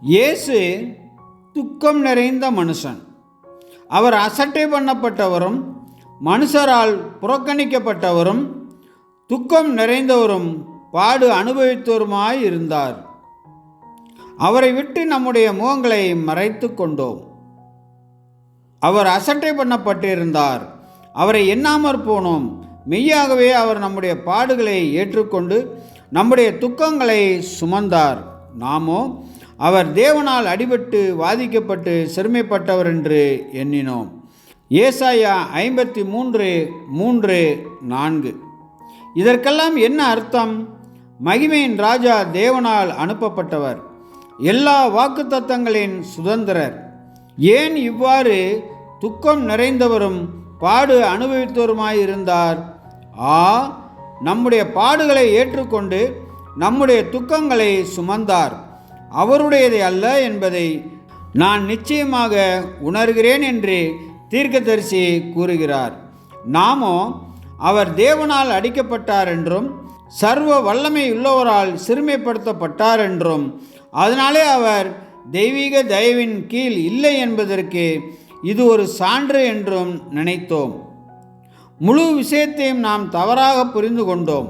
இயேசு துக்கம் நிறைந்த மனுஷன். அவர் அசட்டை பண்ணப்பட்டவரும் மனுஷரால் புறக்கணிக்கப்பட்டவரும் துக்கம் நிறைந்தவரும் பாடு அனுபவித்தவருமாய் இருந்தார். அவரை விட்டு நம்முடைய முகங்களை மறைத்து கொண்டோம். அவர் அசட்டை பண்ணப்பட்டிருந்தார். அவரை எண்ணாமற் போனோம். மெய்யாகவே அவர் நம்முடைய பாடுகளை ஏற்றுக்கொண்டு நம்முடைய துக்கங்களை சுமந்தார். நாமோ அவர் தேவனால் அடிபட்டு வாதிக்கப்பட்டு சிறுமைப்பட்டவர் என்று எண்ணினோம். ஏசாயா ஐம்பத்தி மூன்று மூன்று நான்கு. இதற்கெல்லாம் என்ன அர்த்தம்? மகிமையின் ராஜா தேவனால் அனுப்பப்பட்டவர். எல்லா வாக்குத்தத்தங்களின் சுதந்திரர். ஏன் இவ்வாறு துக்கம் நிறைந்தவரும் பாடு அனுபவித்தவருமாயிருந்தார்? ஆ நம்முடைய பாடுகளை ஏற்றுக்கொண்டு நம்முடைய துக்கங்களை சுமந்தார். அவருடையதை அல்ல என்பதை நான் நிச்சயமாக உணர்கிறேன் என்று தீர்க்கதரிசி கூறுகிறார். நாமோ அவர் தேவனால் அடிக்கப்பட்டார் என்றும் சர்வ வல்லமை உள்ளவரால் சிறுமைப்படுத்தப்பட்டார் என்றும் அதனாலே அவர் தெய்வீக தயவின் கீழ் இல்லை என்பதற்கு இது ஒரு சான்று என்றும் நினைத்தோம். முழு விஷயத்தையும் நாம் தவறாக புரிந்து கொண்டோம்.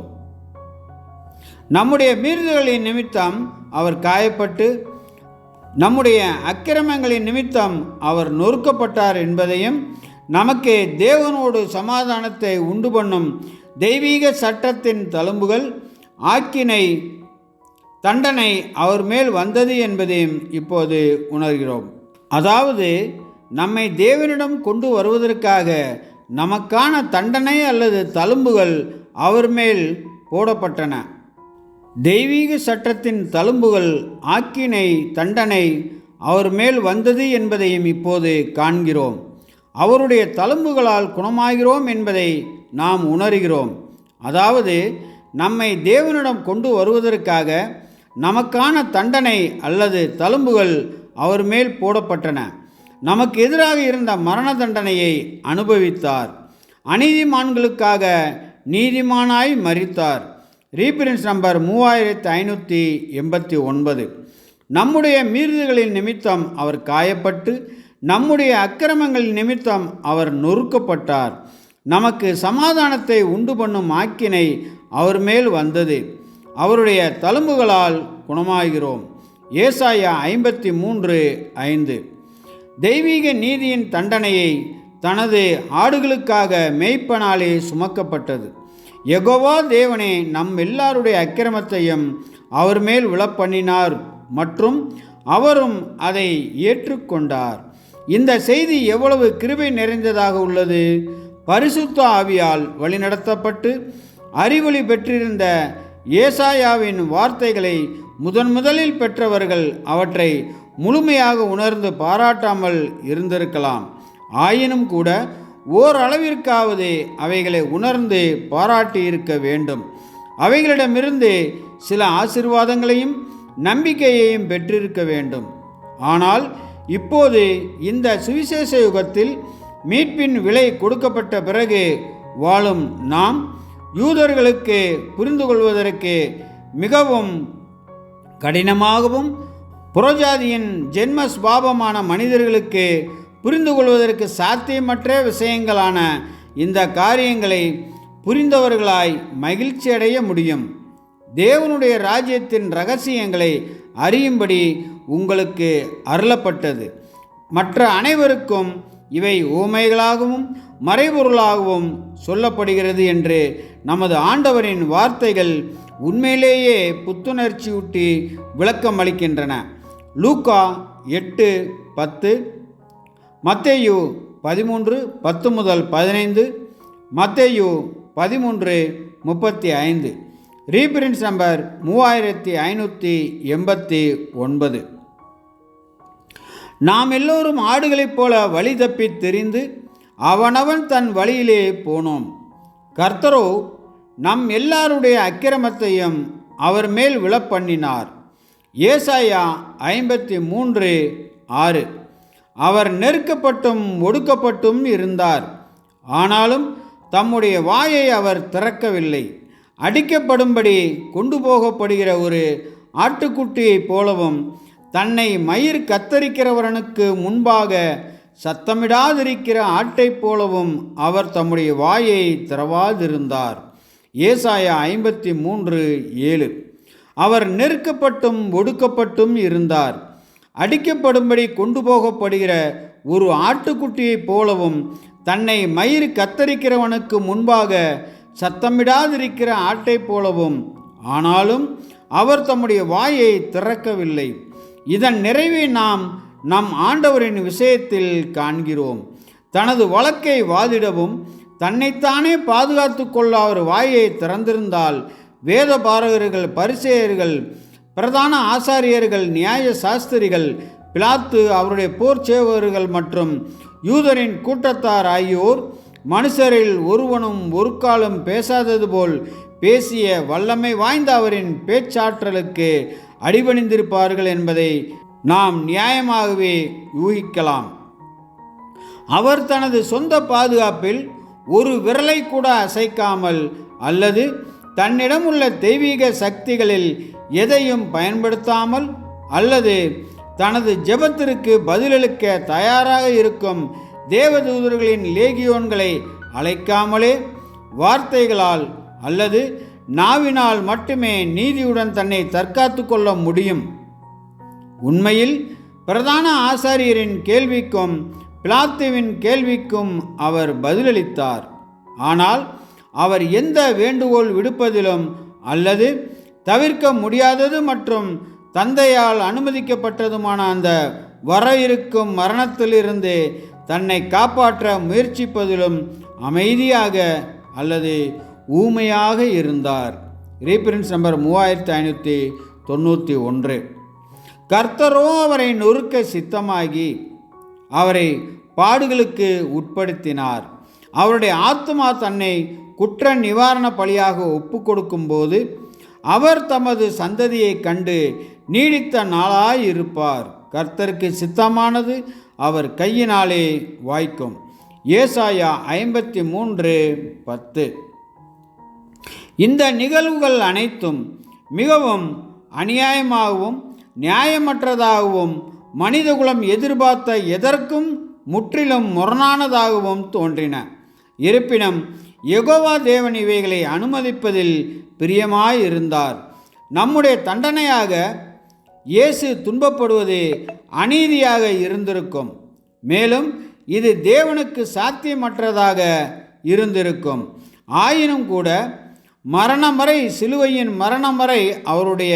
நம்முடைய மீறுதல்களின் நிமித்தம் அவர் காயப்பட்டு நம்முடைய அக்கிரமங்களின் நிமித்தம் அவர் நொறுக்கப்பட்டார் என்பதையும் நமக்கு தேவனோடு சமாதானத்தை உண்டு பண்ணும் தெய்வீக சட்டத்தின் தழும்புகள் ஆக்கினை தண்டனை அவர் மேல் வந்தது என்பதையும் இப்போது உணர்கிறோம். அதாவது நம்மை தேவனிடம் கொண்டு வருவதற்காக நமக்கான தண்டனை அல்லது தழும்புகள் அவர் மேல் போடப்பட்டன. தெய்வீக சட்டத்தின் தழும்புகள் ஆக்கினை தண்டனை அவர் மேல் வந்தது என்பதையும் இப்போது காண்கிறோம். அவருடைய தழும்புகளால் குணமாகிறோம் என்பதை நாம் உணர்கிறோம். அதாவது நம்மை தேவனிடம் கொண்டு வருவதற்காக நமக்கான தண்டனை அல்லது தழும்புகள் அவர் மேல் போடப்பட்டன. நமக்கு எதிராக இருந்த மரண தண்டனையை அனுபவித்தார். அநீதிமான்களுக்காக நீதிமானாய் மறித்தார் ரீபரன்ஸ் நம்பர் மூவாயிரத்து ஐநூற்றி எண்பத்தி ஒன்பது. நம்முடைய மீறுதல்களின் நிமித்தம் அவர் காயப்பட்டு நம்முடைய அக்கிரமங்களின் நிமித்தம் அவர் நொறுக்கப்பட்டார். நமக்கு சமாதானத்தை உண்டு பண்ணும் ஆக்கினை அவர் மேல் வந்தது. அவருடைய தழும்புகளால் குணமாகிறோம். ஏசாயா ஐம்பத்தி மூன்று ஐந்து. தெய்வீக நீதியின் தண்டனையை தனது ஆடுகளுக்காக மெய்ப்பனாலே சுமக்கப்பட்டது. எகோவா தேவனே நம் எல்லாருடைய அக்கிரமத்தையும் அவர் மேல் விழப்பண்ணினார் மற்றும் அவரும் அதை ஏற்றுக்கொண்டார். இந்த செய்தி எவ்வளவு கிருபை நிறைந்ததாக உள்ளது. பரிசுத்த ஆவியால் வழிநடத்தப்பட்டு அறிவொளி பெற்றிருந்த ஏசாயாவின் வார்த்தைகளை முதன் முதலில் பெற்றவர்கள் அவற்றை முழுமையாக உணர்ந்து பாராட்டாமல் இருந்திருக்கலாம். ஆயினும் கூட ஓரளவிற்காவது அவைகளை உணர்ந்து பாராட்டி இருக்க வேண்டும். அவைகளிடமிருந்து சில ஆசிர்வாதங்களையும் நம்பிக்கையையும் பெற்றிருக்க வேண்டும். ஆனால் இப்போது இந்த சுவிசேஷ யுகத்தில் மீட்பின் விலை கொடுக்கப்பட்ட பிறகு வாழும் நாம் யூதர்களுக்கு புரிந்து கொள்வதற்கு மிகவும் கடினமாகவும் புறஜாதியின் ஜென்ம சுபாவமான மனிதர்களுக்கு புரிந்து கொள்வதற்கு சாத்தியமற்ற விஷயங்களான இந்த காரியங்களை புரிந்தவர்களாய் மகிழ்ச்சியடைய முடியும். தேவனுடைய ராஜ்யத்தின் ரகசியங்களை அறியும்படி உங்களுக்கு அருளப்பட்டது. மற்ற அனைவருக்கும் இவை ஊமைகளாகவும் மறைபொருளாகவும் சொல்லப்படுகிறது என்று நமது ஆண்டவரின் வார்த்தைகள் உண்மையிலேயே புத்துணர்ச்சியூட்டி விளக்கம் அளிக்கின்றன லூக்கா எட்டு பத்து மத்தேயு பதிமூன்று பத்து முதல் பதினைந்து மத்தேயு பதிமூன்று முப்பத்தி ஐந்து. ரீபிரின்ஸ் நம்பர் மூவாயிரத்தி ஐநூற்றி எண்பத்தி ஒன்பது. நாம் எல்லோரும் ஆடுகளைப் போல வழி தப்பித் தெரிந்து அவனவன் தன் வழியிலே போனோம். கர்த்தரோ நம் எல்லாருடைய அக்கிரமத்தையும் அவர் மேல் விழப்பண்ணினார். ஏசாயா ஐம்பத்தி மூன்று ஆறு. அவர் நெருக்கப்பட்டும் ஒடுக்கப்பட்டும் இருந்தார். ஆனாலும் தம்முடைய வாயை அவர் திறக்கவில்லை. அடிக்கப்படும்படி கொண்டு போகப்படுகிற ஒரு ஆட்டுக்குட்டியைப் போலவும் தன்னை மயிர் கத்தரிக்கிறவரனுக்கு முன்பாக சத்தமிடாதிருக்கிற ஆட்டைப் போலவும் அவர் தம்முடைய வாயை திறவாதிருந்தார். ஏசாயா ஐம்பத்தி மூன்று ஏழு. அவர் நெருக்கப்பட்டும் ஒடுக்கப்பட்டும் இருந்தார். அடிக்கப்படும்படி கொண்டு போகப்படுகிற ஒரு ஆட்டுக்குட்டியைப் போலவும் தன்னை மயிர் கத்தரிக்கிறவனுக்கு முன்பாக சத்தமிடாதிருக்கிற ஆட்டைப் போலவும் ஆனாலும் அவர் தம்முடைய வாயை திறக்கவில்லை. இதன் நிறைவை நாம் நம் ஆண்டவரின் விஷயத்தில் காண்கிறோம். தனது வழக்கை வாதிடவும் தன்னைத்தானே பாதுகாத்து கொள்ள அவர் வாயை திறந்திருந்தால் வேத பாரகர்கள் பரிசெயர்கள் பிரதான ஆசாரியர்கள் நியாய சாஸ்திரிகள் பிலாத்து அவருடைய போர் மற்றும் யூதரின் கூட்டத்தார் ஆகியோர் மனுஷரில் ஒருவனும் ஒரு காலம் பேசாதது போல் பேசிய வல்லமை வாய்ந்த அவரின் பேச்சாற்றலுக்கு அடிபணிந்திருப்பார்கள் என்பதை நாம் நியாயமாகவே யூகிக்கலாம். அவர் தனது சொந்த பாதுகாப்பில் ஒரு விரலை கூட அசைக்காமல் அல்லது தன்னிடம் உள்ள தெய்வீக சக்திகளில் எதையும் பயன்படுத்தாமல் அல்லது தனது ஜெபத்திற்கு பதிலளிக்க தயாராக இருக்கும் தேவதூதர்களின் லேகியோன்களை அழைக்காமலே வார்த்தைகளால் அல்லது நாவினால் மட்டுமே நீதியுடன் தன்னை தற்காத்து கொள்ள முடியும். உண்மையில் பிரதான ஆசாரியரின் கேள்விக்கும் பிளாத்துவின் கேள்விக்கும் அவர் பதிலளித்தார். ஆனால் அவர் எந்த வேண்டுகோள் விடுப்பதிலும் அல்லது தவிர்க்க முடியாதது மற்றும் தந்தையால் அனுமதிக்கப்பட்டதுமான அந்த வர இருக்கும் மரணத்திலிருந்து தன்னை காப்பாற்ற முயற்சிப்பதிலும் அமைதியாக அல்லது ஊமையாக இருந்தார். ரீபிரின்ஸ் நம்பர் மூவாயிரத்தி ஐநூற்றி தொண்ணூற்றி ஒன்று. கர்த்தரோ அவரை நொறுக்க சித்தமாகி அவரை பாடுகளுக்கு உட்படுத்தினார். அவருடைய ஆத்மா தன்னை குற்ற நிவாரண பலியாக ஒப்பு கொடுக்கும்போது அவர் தமது சந்ததியை கண்டு நீடித்த நாளாயிருப்பார் கர்த்தருக்கு சித்தமானது. அவர் கையினாலே வாய்க்கும். ஏசாயா ஐம்பத்தி மூன்று பத்து. இந்த நிகழ்வுகள் அனைத்தும் மிகவும் அநியாயமாகவும் நியாயமற்றதாகவும் மனிதகுலம் எதிர்பார்த்த எதற்கும் முற்றிலும் முரணானதாகவும் தோன்றின. இருப்பினும் யகோவா தேவன் இவைகளை அனுமதிப்பதில் பிரியமாயிருந்தார். நம்முடைய தண்டனையாக இயேசு துன்பப்படுவது அநீதியாக இருந்திருக்கும். மேலும் இது தேவனுக்கு சாத்தியமற்றதாக இருந்திருக்கும். ஆயினும் கூட மரணம் வரை சிலுவையின் மரணம் வரை அவருடைய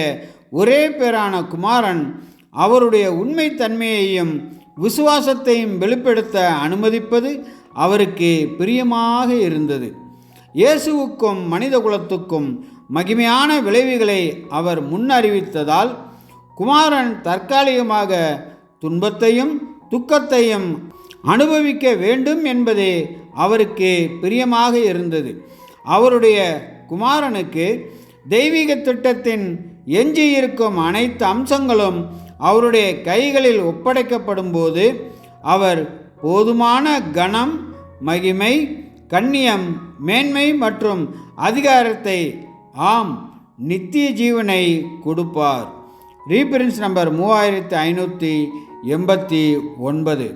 ஒரே பேரான குமாரன் அவருடைய உண்மைத்தன்மையையும் விசுவாசத்தையும் வெளிப்படுத்த அனுமதிப்பது அவருக்கு பிரியமாக இருந்தது. இயேசுவுக்கும் மனித குலத்துக்கும் மகிமையான விளைவுகளை அவர் முன்னறிவித்ததால் குமாரன் தற்காலிகமாக துன்பத்தையும் துக்கத்தையும் அனுபவிக்க வேண்டும் என்பதே அவருக்கு பிரியமாக இருந்தது. அவருடைய குமாரனுக்கு தெய்வீக திட்டத்தின் எஞ்சியிருக்கும் அனைத்து அம்சங்களும் அவருடைய கைகளில் ஒப்படைக்கப்படும் போது அவர் போதுமான கணம் மகிமை கண்ணியம் மேன்மை மற்றும் அதிகாரத்தை ஆம் நித்திய ஜீவனை கொடுப்பார். ரீபரன்ஸ் நம்பர் மூவாயிரத்தி ஐநூற்றி எண்பத்தி ஒன்பது.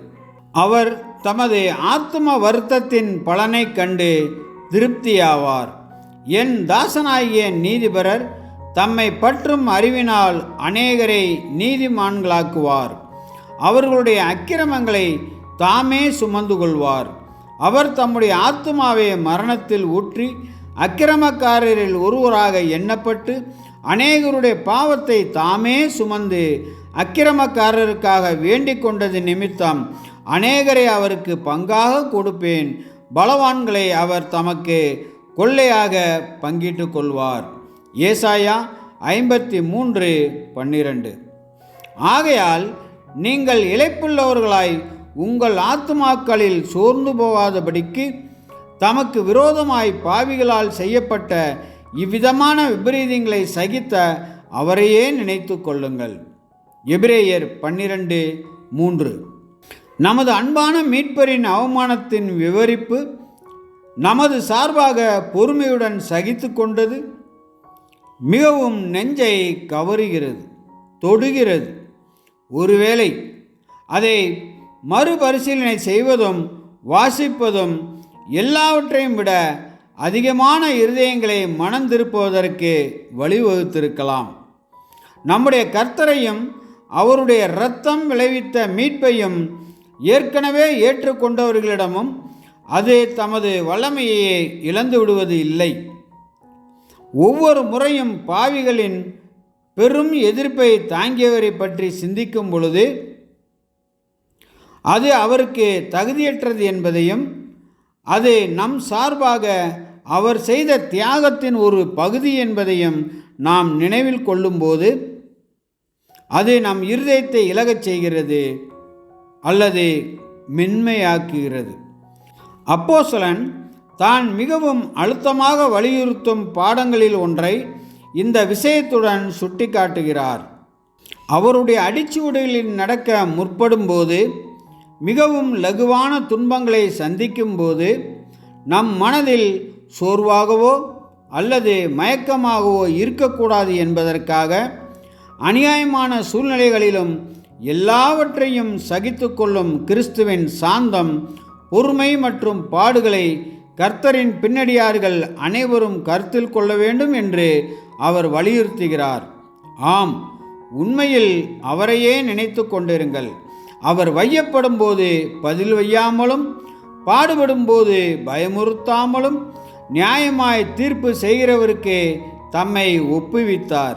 அவர் தமது ஆத்ம வருத்தத்தின் பலனை கண்டு திருப்தியாவார். என் தாசனாகிய நீதிபரர் தம்மை பற்றும் அறிவினால் அநேகரை நீதிமான்களாக்குவார். அவர்களுடைய அக்கிரமங்களை தாமே சுமந்து கொள்வார். அவர் தம்முடைய ஆத்மாவை மரணத்தில் ஊற்றி அக்கிரமக்காரரில் ஒருவராக எண்ணப்பட்டு அநேகருடைய பாவத்தை தாமே சுமந்து அக்கிரமக்காரருக்காக வேண்டிக் கொண்டது நிமித்தம் அநேகரை அவருக்கு பங்காக கொடுப்பேன். பலவான்களை அவர் தமக்கு கொள்ளையாக பங்கிட்டு கொள்வார். ஏசாயா ஐம்பத்தி மூன்று பன்னிரண்டு. ஆகையால் நீங்கள் இழைப்புள்ளவர்களாய் உங்கள் ஆத்துமாக்களில் சோர்ந்து போகாதபடிக்கு தமக்கு விரோதமாய் பாவிகளால் செய்யப்பட்ட இவ்விதமான விபரீதங்களை சகித்த அவரையே நினைத்து கொள்ளுங்கள். எபிரேயர் பன்னிரண்டு மூன்று. நமது அன்பான மீட்பரின் அவமானத்தின் விவரிப்பு நமது சார்பாக பொறுமையுடன் சகித்து கொண்டது. மிகவும் நெஞ்சை கவருகிறது தொடுகிறது. ஒருவேளை அதை மறுபரிசீலனை செய்வதும் வாசிப்பதும் எல்லாவற்றையும் விட அதிகமான இருதயங்களை மனம் திருப்புவதற்கு வழிவகுத்திருக்கலாம். நம்முடைய கர்த்தரையும் அவருடைய இரத்தம் விளைவித்த மீட்பையும் ஏற்கனவே ஏற்றுக்கொண்டவர்களிடமும் அது தமது வல்லமையை இழந்து விடுவது இல்லை. ஒவ்வொரு முறையும் பாவிகளின் பெரும் எதிர்ப்பை தாங்கியவரை பற்றி சிந்திக்கும் பொழுது அது அவருக்கு தகுதியற்றது என்பதையும் அது நம் சார்பாக அவர் செய்த தியாகத்தின் ஒரு பகுதி என்பதையும் நாம் நினைவில் கொள்ளும்போது அது நம் இருதயத்தை இலகச் செய்கிறது அல்லது மென்மையாக்குகிறது. அப்போசலன் தான் மிகவும் அழுத்தமாக வலியுறுத்தும் பாடங்களில் ஒன்றை இந்த விஷயத்துடன் சுட்டிக்காட்டுகிறார். அவருடைய அடிச்சுவடுகளில் நடக்க முற்படும்போது மிகவும் லகுவான துன்பங்களை சந்திக்கும்போது நம் மனதில் சோர்வாகவோ அல்லது மயக்கமாகவோ இருக்கக்கூடாது என்பதற்காக அநியாயமான சூழ்நிலைகளிலும் எல்லாவற்றையும் சகித்து கொள்ளும் கிறிஸ்துவின் சாந்தம் பொறுமை மற்றும் பாடுகளை கர்த்தரின் பின்னடியார்கள் அனைவரும் கருத்தில் கொள்ள வேண்டும் என்று அவர் வலியுறுத்துகிறார். ஆம் உண்மையில் அவரையே நினைத்து கொண்டிருங்கள். அவர் வையப்படும் போது பதில் வையாமலும் பாடுபடும் போது பயமுறுத்தாமலும் நியாயமாய் தீர்ப்பு செய்கிறவருக்கு தம்மை ஒப்புவித்தார்.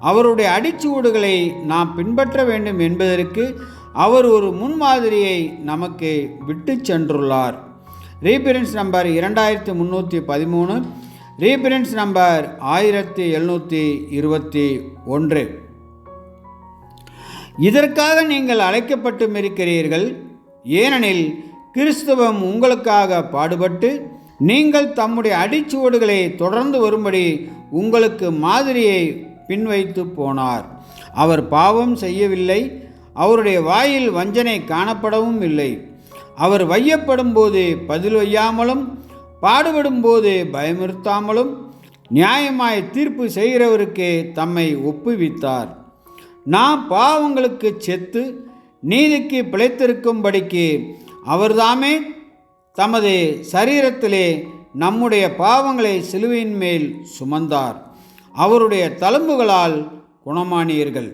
அவருடைய அடிச்சுவடுகளை நாம் பின்பற்ற வேண்டும் என்பதற்கு அவர் ஒரு முன்மாதிரியை நமக்கு விட்டு சென்றுள்ளார். ரீபரன்ஸ் நம்பர் இரண்டாயிரத்தி முந்நூற்றி பதிமூணு. ரீபரன்ஸ் நம்பர் ஆயிரத்தி எழுநூற்றி இருபத்தி ஒன்று. இதற்காக நீங்கள் அழைக்கப்பட்டும் இருக்கிறீர்கள் ஏனெனில் கிறிஸ்தவம் உங்களுக்காக பாடுபட்டு நீங்கள் தம்முடைய அடிச்சுவடுகளை தொடர்ந்து வரும்படி உங்களுக்கு மாதிரியை பின்வைத்து போனார். அவர் பாவம் செய்யவில்லை. அவருடைய வாயில் வஞ்சனை காணப்படவும் இல்லை அவர் வையப்படும் போது பதில் வையாமலும் பாடுபடும் போது பயமுறுத்தாமலும் நியாயமாய் தீர்ப்பு செய்கிறவருக்கு தம்மை ஒப்புவித்தார். நாம் பாவங்களுக்கு செத்து நீதிக்கு பிழைத்திருக்கும்படிக்கு அவர்தாமே தமது சரீரத்திலே நம்முடைய பாவங்களை சிலுவையின் மேல் சுமந்தார். அவருடைய தழும்புகளால் குணமானீர்கள்.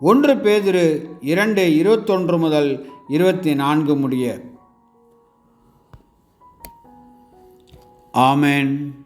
ஒன்று பேதிரு இரண்டு இருபத்தொன்று முதல் இருபத்தி நான்கு முடிய. ஆமேன்.